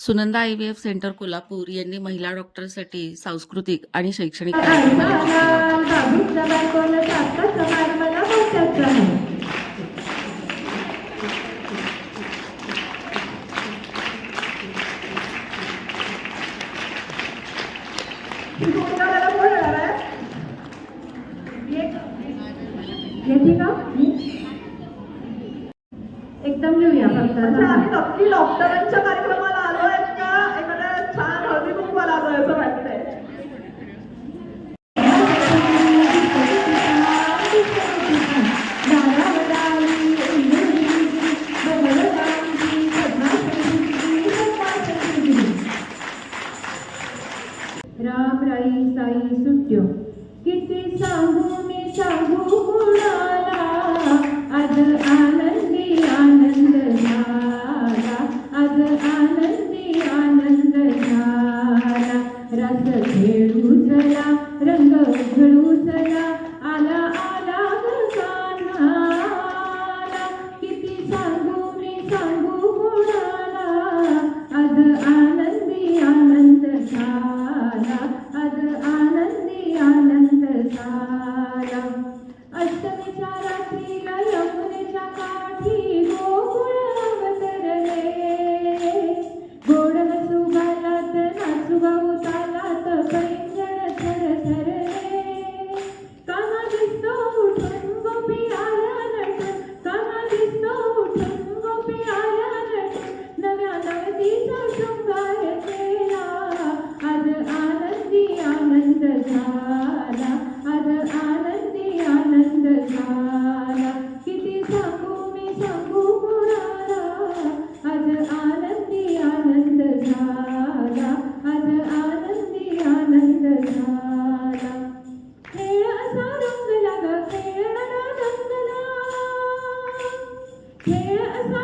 Sunanda I V F center Kolhapur यांनी महिला डॉक्टरसाठी सांस्कृतिक आणि शैक्षणिक आई कार्यक्रम मला आयोजित केला साई राई साई सुट्यो किती सांगू मी सांगू कुणाला? आज आनंदी आनंद झाला. आज आनंदी आनंद झाला. रस खेळ झाला. आज आनंदी झाला. किती सांगू मी सांगू कोणाला? आज आनंदी आनंद झाला. आज आनंदी आनंद झाला. खेळाचा रंग लागा खेळाला रंगला खेळ असा